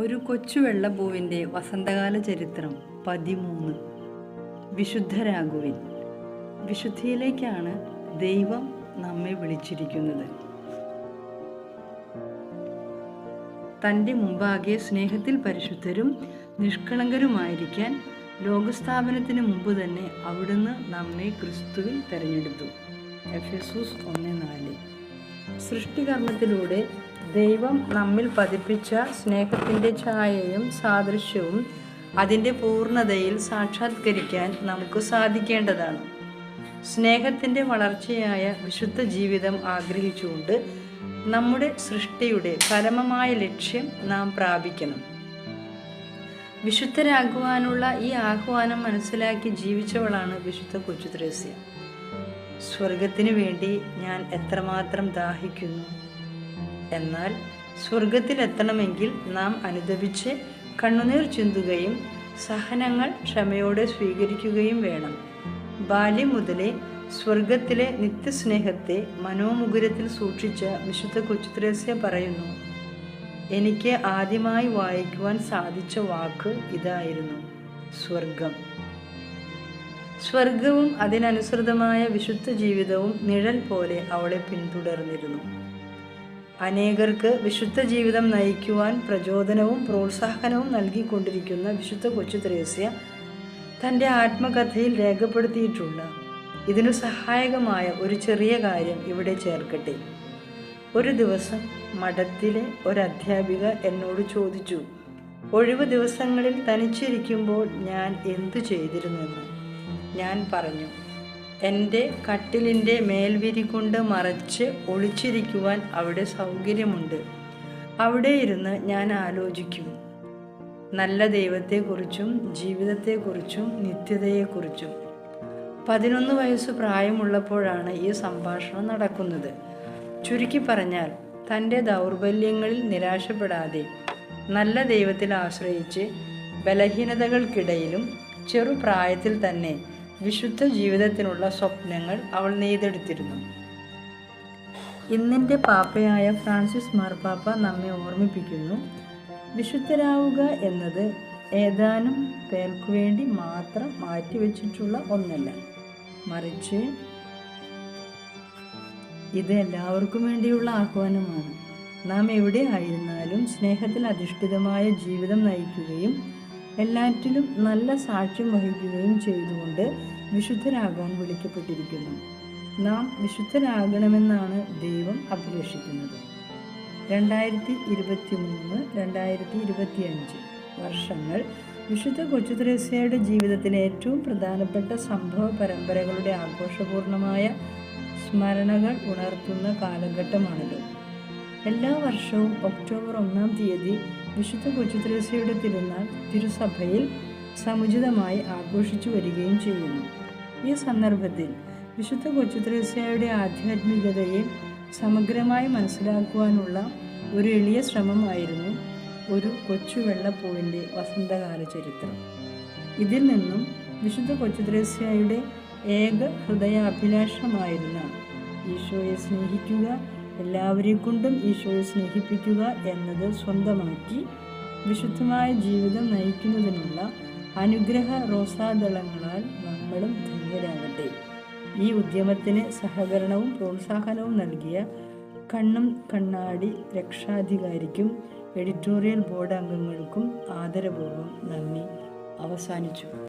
ഒരു കൊച്ചു വെള്ളപ്പൂവിന്റെ വസന്തകാല ചരിത്രം പതിമൂന്ന്. വിശുദ്ധരാകുവിൻ. വിശുദ്ധിയിലേക്കാണ് ദൈവം നമ്മെ വിളിച്ചിരിക്കുന്നത്. തന്റെ മുമ്പാകെ സ്നേഹത്തിൽ പരിശുദ്ധരും നിഷ്കളങ്കരുമായിരിക്കാൻ ലോകസ്ഥാപനത്തിന് മുമ്പ് തന്നെ അവിടുന്ന് നമ്മെ ക്രിസ്തുവിൽ തെരഞ്ഞെടുത്തു. എസൂസ് ഒന്ന് നാല് സൃഷ്ടികർമ്മത്തിലൂടെ ദൈവം നമ്മിൽ പതിപ്പിച്ച സ്നേഹത്തിന്റെ ഛായയും സാദൃശ്യവും അതിന്റെ പൂർണതയിൽ സാക്ഷാത്കരിക്കാൻ നമുക്ക് സാധിക്കേണ്ടതാണ്. സ്നേഹത്തിന്റെ വളർച്ചയായ വിശുദ്ധ ജീവിതം ആഗ്രഹിച്ചുകൊണ്ട് നമ്മുടെ സൃഷ്ടിയുടെ പരമമായ ലക്ഷ്യം നാം പ്രാപിക്കണം. വിശുദ്ധരാകുവാനുള്ള ഈ ആഹ്വാനം മനസ്സിലാക്കി ജീവിച്ചവളാണ് വിശുദ്ധ കൊച്ചു ത്രേസ്യ. സ്വർഗത്തിന് വേണ്ടി ഞാൻ എത്രമാത്രം ദാഹിക്കുന്നു? എന്നാൽ സ്വർഗത്തിലെത്തണമെങ്കിൽ നാം അനുദപിച്ച് കണ്ണുനീർ ചിന്തുകയും സഹനങ്ങൾ ക്ഷമയോടെ സ്വീകരിക്കുകയും വേണം. ബാല്യം മുതലേ സ്വർഗത്തിലെ നിത്യസ്നേഹത്തെ മനോമുകുരത്തിൽ സൂക്ഷിച്ച വിശുദ്ധ കൊച്ചുത്രേസ്യ പറയുന്നു എനിക്ക് ആദ്യമായി വായിക്കുവാൻ സാധിച്ച വാക്ക് ഇതായിരുന്നു സ്വർഗം സ്വർഗവും അതിനനുസൃതമായ വിശുദ്ധ ജീവിതവും നിഴൽ പോലെ അവളെ പിന്തുടർന്നിരുന്നു. അനേകർക്ക് വിശുദ്ധ ജീവിതം നയിക്കുവാൻ പ്രചോദനവും പ്രോത്സാഹനവും നൽകിക്കൊണ്ടിരിക്കുന്ന വിശുദ്ധ കൊച്ചു ത്രേസ്യ തന്റെ ആത്മകഥയിൽ രേഖപ്പെടുത്തിയിട്ടുണ്ട്. ഇതിനു സഹായകമായ ഒരു ചെറിയ കാര്യം ഇവിടെ ചേർക്കട്ടെ. ഒരു ദിവസം മഠത്തിലെ ഒരു അധ്യാപിക എന്നോട് ചോദിച്ചു ഒഴിവ് ദിവസങ്ങളിൽ തനിച്ചിരിക്കുമ്പോൾ ഞാൻ എന്തു ചെയ്തിരുന്നെന്ന്? ഞാൻ പറഞ്ഞു എന്റെ കട്ടിലിന്റെ മേൽവിരി കൊണ്ട് മറച്ച് ഒളിച്ചിരിക്കുവാൻ അവിടെ സൗകര്യമുണ്ട്. അവിടെ ഇരുന്ന് ഞാൻ ആലോചിക്കും. നല്ല ദൈവത്തെക്കുറിച്ചും ജീവിതത്തെക്കുറിച്ചും നിത്യതയെക്കുറിച്ചും. പതിനൊന്ന് വയസ്സ് പ്രായമുള്ളപ്പോഴാണ് ഈ സംഭാഷണം നടക്കുന്നത്. ചുരുക്കി പറഞ്ഞാൽ തന്റെ ദൗർബല്യങ്ങളിൽ നിരാശപ്പെടാതെ നല്ല ദൈവത്തിൽ ആശ്രയിച്ച് ബലഹീനതകൾക്കിടയിലും ചെറുപ്രായത്തിൽ തന്നെ വിശുദ്ധ ജീവിതത്തിനുള്ള സ്വപ്നങ്ങൾ അവൾ നെയ്തെടുത്തിരുന്നു. ഇന്നിന്റെ പാപ്പയായ ഫ്രാൻസിസ് മാർപ്പാപ്പ നമ്മെ ഓർമ്മിപ്പിക്കുന്നു. വിശുദ്ധരാവുക എന്നത് ഏതാനും പേർക്കു വേണ്ടി മാത്രം മാറ്റിവെച്ചിട്ടുള്ള ഒന്നല്ല. മറിച്ച് ഇത് എല്ലാവർക്കും വേണ്ടിയുള്ള ആഹ്വാനമാണ്. നാം എവിടെ ആയിരുന്നാലും സ്നേഹത്തിൽ അധിഷ്ഠിതമായ ജീവിതം നയിക്കുകയും എല്ലാറ്റിലും നല്ല സാക്ഷ്യം വഹിക്കുകയും ചെയ്തുകൊണ്ട് വിശുദ്ധരാകാൻ വിളിക്കപ്പെട്ടിരിക്കുന്നു. നാം വിശുദ്ധരാകണമെന്നാണ് ദൈവം അഭിലഷിക്കുന്നത് രണ്ടായിരത്തി ഇരുപത്തി മൂന്ന് രണ്ടായിരത്തി ഇരുപത്തി അഞ്ച് വർഷങ്ങൾ വിശുദ്ധ കൊച്ചുത്രേസ്യയുടെ ജീവിതത്തിലെ ഏറ്റവും പ്രധാനപ്പെട്ട സംഭവ പരമ്പരകളുടെ ആഘോഷപൂർണമായ സ്മരണകൾ ഉണർത്തുന്ന കാലഘട്ടമാണിത്. എല്ലാ വർഷവും ഒക്ടോബർ ഒന്നാം തീയതി വിശുദ്ധ കൊച്ചുത്രേസയുടെ തിരുനാൾ തിരുസഭയിൽ സമുചിതമായി ആഘോഷിച്ചു വരികയും ചെയ്യുന്നു. ഈ സന്ദർഭത്തിൽ വിശുദ്ധ കൊച്ചുത്രേസയുടെ ആധ്യാത്മികതയെ സമഗ്രമായി മനസ്സിലാക്കുവാനുള്ള ഒരു എളിയ ശ്രമമായിരുന്നു ഒരു കൊച്ചുവെള്ളപ്പൂവിന്റെ വസന്തകാല ചരിത്രം. ഇതിൽ നിന്നും വിശുദ്ധ കൊച്ചുത്രേസ്യയുടെ ഏക ഹൃദയാഭിലാഷമായിരുന്ന ഈശോയെ സ്നേഹിക്കുക എല്ലാവരെ കൊണ്ടും ഈശോയെ സ്നേഹിപ്പിക്കുക എന്നത് സ്വന്തമാക്കി വിശുദ്ധമായ ജീവിതം നയിക്കുന്നതിനുള്ള അനുഗ്രഹ റോസാദളങ്ങളാൽ നമ്മളും ധന്യരാകട്ടെ. ഈ ഉദ്യമത്തിന് സഹകരണവും പ്രോത്സാഹനവും നൽകിയ കണ്ണും കണ്ണാടി രക്ഷാധികാരിക്കും എഡിറ്റോറിയൽ ബോർഡ് അംഗങ്ങൾക്കും ആദരപൂർവം നന്ദി. അവസാനിച്ചു.